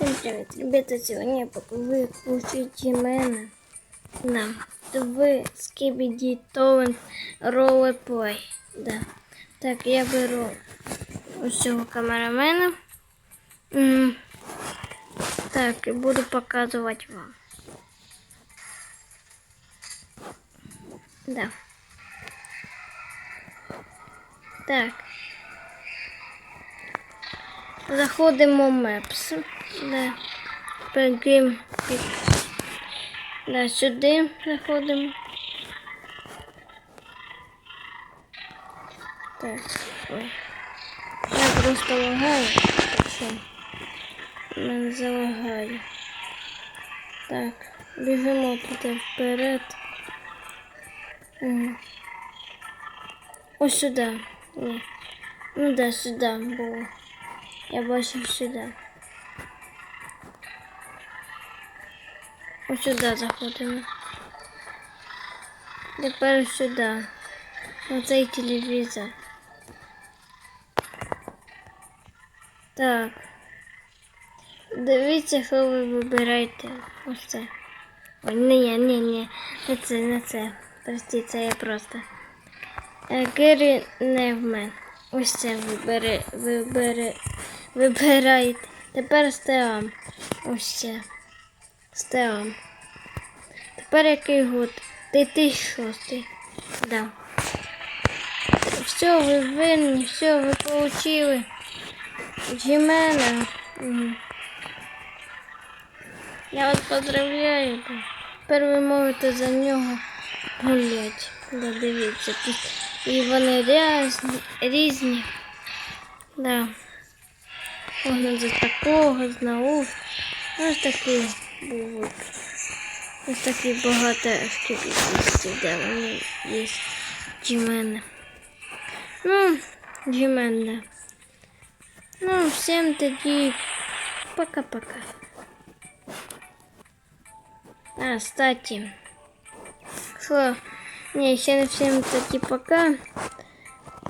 Всем привет, ребята! Сегодня я покажу, как получить мене на ТВ Скибіді Тоун Ролеплей. Да. Так, я беру ось цього камерамена. Так, і буду показувати вам. Да. Так. Заходимо в Maps. Да. Перейдемо під. Да, сюди заходимо. Так. Ой. Я просто лагаю. Мене залагає. Так, біжимо туди вперед. Ага. Ось сюди. Ні. Ну да, сюди було. Я бачив сюди. Ось сюди заходимо. Тепер сюди. На цей телевізор. Так. Дивіться, що ви вибираєте. Ось це. Ой, ні, ні, ні. Не це, не це. Прості, це я просто. Е, Гері Невмен. Ось це вибери, вибери, вибираєте. Тепер стеам. Ось це. Стеам. Тепер який год? 2006. Да. Все, ви винні, все, ви получили. Джимена. Я вас поздравляю. Тепер ви можете за нього гуляти. Да, дивіться, тут і вони різні, різні. Да. Можна за такого, з наук. Ось такий був. Ось такий багато шкідливостей, де вони є. Джимена. Ну, Джимен, да. Ну, всем тоді пока-пока. А, кстати. Що? Ні, ще не всім тоді пока.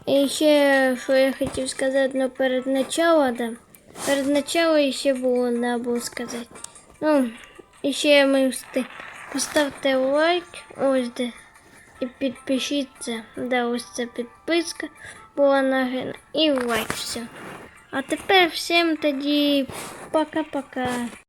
І ще, що я хотів сказати, ну, перед началом, да. Перед началом ще було, надо було сказати. Ну, і ще ми встиг. Лайк, ось де. І підпишіться. Да, ось ця підписка була нагрена. І лайк все. А тепер всім тоді пока-пока.